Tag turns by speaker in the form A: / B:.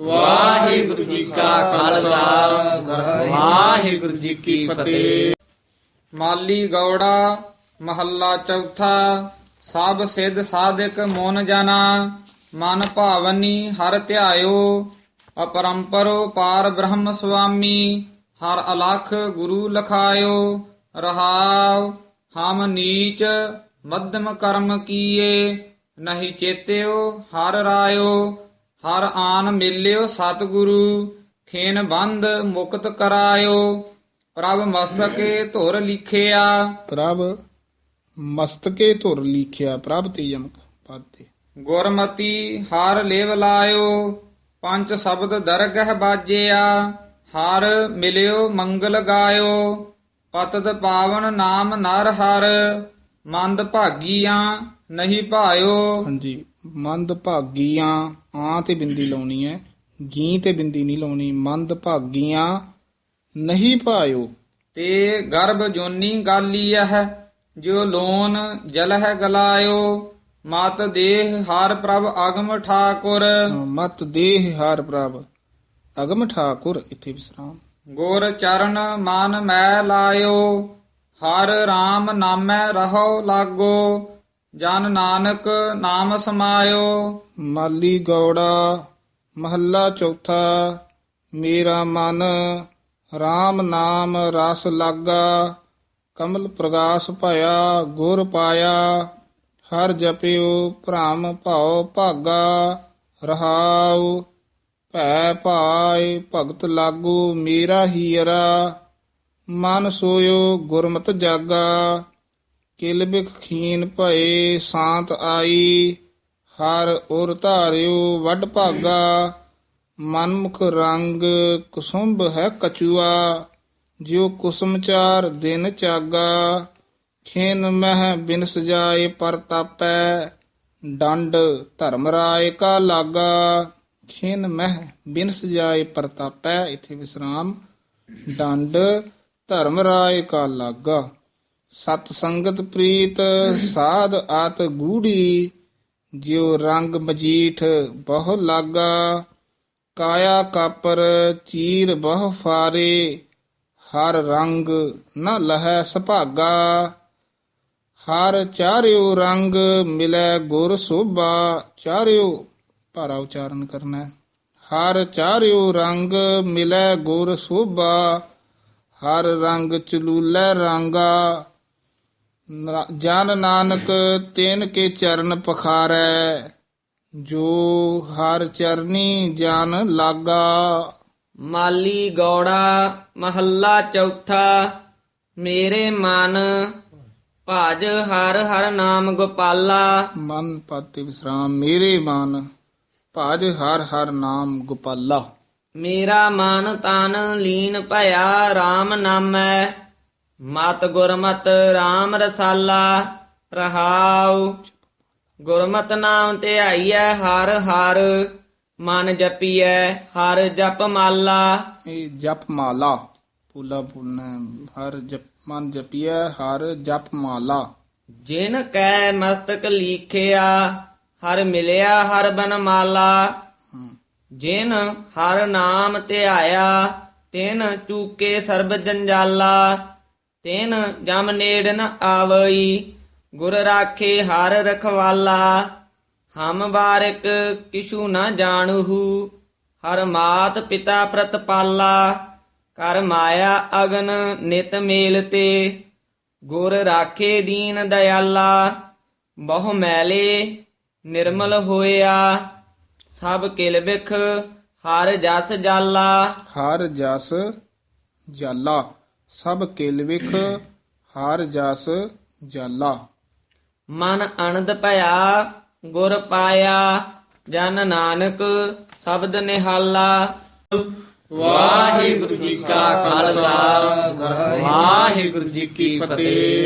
A: ਵਾਹਿਗੁਰੂ ਜੀ ਕਾ ਖਾਲਸਾ। ਵਾਹਿਗੁਰੂ ਜੀ ਕੀ ਫਤਿਹ।
B: ਮਾਲੀ ਗੌੜਾ, ਮਹੱਲਾ ਚੌਥਾ। ਸਭ ਸਿੱਧ ਸਾਧਕ ਮੋਨ ਜਾਣਾ। ਮਨ ਭਾਵਨੀ ਹਰ ਧਿਆਇਓ। ਅਪਰੰਪਰੋ ਪਾਰ ਬ੍ਰਹਮ ਸੁਆਮੀ। ਹਰ ਅਲਖ ਗੁਰੂ ਲਖਾਇਓ। ਰਹਾਉ, ਹਮ ਨੀਚ, ਮੱਧਮ ਕਰਮ ਕੀਏ। ਨਹੀਂ ਚੇਤਿਓ, ਹਰ ਰਾਇਓ। ਹਰ ਆਨ ਮਿਲਿਓ ਸਤਿਗੁਰੂ ਖੇਨ ਬੰਦ ਮੁਕਤ ਕਰਾਇਓ। ਪ੍ਰਭ ਮਸਤਕੇ ਧੁਰ ਲਿਖਿਆ।
C: ਪ੍ਰਭ ਮਸਤਕੇ ਧੁਰ ਲਿਖਿਆ ਪ੍ਰਭ ਤੇ ਯਮਕ ਪਦ ਤੇ।
B: ਗੁਰਮਤੀ ਹਰ ਲੇਵ ਲਾਇਓ ਪੰਜ ਸ਼ਬਦ ਦਰਗਹਿ ਬਾਜਿਆ। ਹਰ ਮਿਲਿਓ ਮੰਗਲ ਗਾਇਓ ਪਤਤ ਪਾਵਨ ਨਾਮ ਨਰ ਹਰ। ਮੰਦ ਭਾਗੀਆਂ ਨਹੀਂ ਭਾਇਓ।
C: ਹਾਂਜੀ। ਮੰਦ ਭਾਗੀਆਂ ਆਂ ਤੇ ਬਿੰਦੀ ਲਾਉਣੀ ਹੈ ਗੀ ਤੇ ਬਿੰਦੀ ਨਹੀਂ ਲਾਉਣੀ ਮੰਦ ਭਾਗੀਆਂ ਨਹੀਂ ਪਾਇਓ
B: ਤੇ ਗਰਭ ਜੋਨੀ ਗਾਲੀਐ ਜੋ ਲੋਨ ਜਲਹਿ ਗਲਾਇਓ ਮਤ ਦੇਹ ਹਰ ਪ੍ਰਭ ਅਗਮ ਠਾਕੁਰ।
C: ਮਤ ਦੇਹ ਹਰ ਪ੍ਰਭ ਅਗਮ ਠਾਕੁਰ ਇੱਥੇ ਵਿਸਰਾਮ।
B: ਗੁਰ ਚਰਨ ਮਨ ਮੈਂ ਲਾਇਓ ਹਰ RAM ਨਾਮੈ ਰਹੋ ਲਾਗੋ। ਜਨ ਨਾਨਕ ਨਾਮ ਸਮਾਇਓ।
C: ਮਾਲੀ ਗੌੜਾ, ਮਹੱਲਾ ਚੌਥਾ, ਮੇਰਾ ਮਨ RAM ਨਾਮ ਰਸ ਲਾਗਾ। ਕਮਲ ਪ੍ਰਗਾਸ ਭਇਆ, ਗੁਰ ਪਾਇਆ। ਹਰ ਜਪਿਓ ਭ੍ਰਮ ਭਉ ਭਾਗਾ। ਰਹਾਉ, ਭੈ ਭਾਇ ਭਗਤ ਲਾਗੂ ਮੇਰਾ ਹੀਰਾ। ਮਨ ਸੋਇਓ ਗੁਰਮਤਿ ਜਾਗਾ। ਕਿਲ ਬਿਖ ਖੀਨ ਭਏ ਸਾਤ ਆਈ, ਹਰ ਉਰ ਧਾਰਿਓ ਵੱਡ ਭਾਗਾ, ਮਨਮੁਖ ਰੰਗ ਕੁਸੁੰਭ ਹੈ ਕਚੂਆ ਜਿਉ ਕੁਸਮਚਾਰ ਦਿਨ ਚਾਗਾ, ਖੇਨ ਮਹਿ ਬਿਨ ਸਜਾਏ ਪਰਤਾਪੈ ਡੰਡ ਧਰਮ ਰਾਏ ਕਾ ਲਾਗਾ, ਖੇਨ ਮਹਿ ਬਿਨ ਸਜਾਏ ਪਰਤਾਪੈ ਇਥੇ ਵਿਸਰਾਮ, ਡੰਡ ਧਰਮ ਰਾਏ ਕਾ ਲਾਗਾ। ਸਤ ਸੰਗਤ ਪ੍ਰੀਤ, ਸਾਧ ਆਤ ਗੂੜੀ, ਜਿਉ ਰੰਗ ਮਜੀਠ ਬਹੁ ਲਾਗਾ, ਕਾਇਆ ਕਾਪਰ ਚੀਰ ਬਹੁ ਫਾਰੇ, ਹਰ ਰੰਗ ਨ ਲਹੈ ਸੁਭਾਗਾ। ਹਰ ਚਾਰਿਓ ਰੰਗ ਮਿਲੈ ਗੁਰ ਸੋਭਾ, ਚਾਰਿਓ ਭਾਰਾ ਉਚਾਰਨ ਕਰਨਾ ਹਰ ਚਾਰਿਓ ਰੰਗ ਮਿਲੈ ਗੁਰ ਸੋਭਾ, ਹਰ ਰੰਗ ਚਲੂਲੈ ਰਾਂਗਾ ਜਨ ਨਾਨਕ ਤਿਨ ਕੇ ਚਰਨ ਪਖਾਰੈ ਜੋ ਹਰ ਚਰਨੀ ਜਨ ਲਾਗਾ।
A: ਮਾਲੀ ਗੌੜਾ ਮਹੱਲਾ ਚੌਥਾ ਮੇਰੇ ਮਨ ਭਜ ਹਰ ਹਰ ਨਾਮ ਗੋਪਾਲਾ।
C: ਮਨ ਪਤਿ ਵਿਸਰਾਮ ਮੇਰੇ ਮਨ ਭਾਜ ਹਰ ਹਰ ਨਾਮ ਗੋਪਾਲਾ।
A: ਮੇਰਾ ਮਨ ਤਨ ਲੀਨ ਭਇਆ RAM ਨਾਮੈ। ਮਤ ਗੁਰਮਤ RAM ਰਸਾਲਾ ਰਹਾਉ। ਗੁਰਮਤ ਨਾਮ ਧਿਆਈਐ ਹਰ ਹਰ ਮਨ ਜਪੀਐ ਹਰ ਜਪ ਮਾਲਾ।
C: ਇਹ ਜਪ ਮਾਲਾ ਪੂਲਾ ਪੂਲਨਾ ਹਰ ਜਪ ਮਨ ਜਪੀਐ ਹਰ ਜਪ ਮਾਲਾ।
A: ਜਿਨ ਕੈ ਮਸਤਕ ਲੀਖਿਆ ਹਰ ਮਿਲਿਆ ਹਰ ਬਨ ਮਾਲਾ। ਜਿਨ ਹਰ ਨਾਮ ਧਿਆਇਆ ਤਿਨ ਚੂਕੇ ਸਰਬ ਜੰਜਾਲਾ। ਤਿਨ ਜਮ ਨੇੜ ਨ ਆਵਈ, ਗੁਰ ਰਾਖੇ ਹਰ ਰਖਵਾਲਾ। ਹਮ ਬਾਰਿਕ ਕਿਛੂ ਨਾ ਜਾਣਹੂ, ਹਰ ਮਾਤ ਪਿਤਾ ਪ੍ਰਤਪਾਲਾ ਕਰ ਮਾਇਆ ਅਗਨ ਨਿਤ ਮੇਲ ਤੇ, ਗੁਰ ਰਾਖੇ ਦੀਨ ਦਇਆਲਾ। ਬਹੁ ਮੈਲੇ ਨਿਰਮਲ ਹੋਇਆ, ਸਭ ਕਿਲ ਬਿਖ ਹਰ ਜਸ ਜਾਲਾ।
C: ਹਰ ਜਸ ਜਾਲਾ। ਸਭ ਕਿਲ ਵਿਖ ਹਰ ਜਸ ਜਾਲਾ।
A: ਮਨ ਅਨੰਦ ਭਇਆ ਗੁਰ ਪਾਇਆ ਜਨ ਨਾਨਕ ਸ਼ਬਦ ਨਿਹਾਲਾ।
B: ਵਾਹਿਗੁਰੂ ਜੀ ਕਾ ਖਾਲਸਾ ਵਾਹਿਗੁਰੂ ਜੀ ਕੀ ਫਤਿਹ।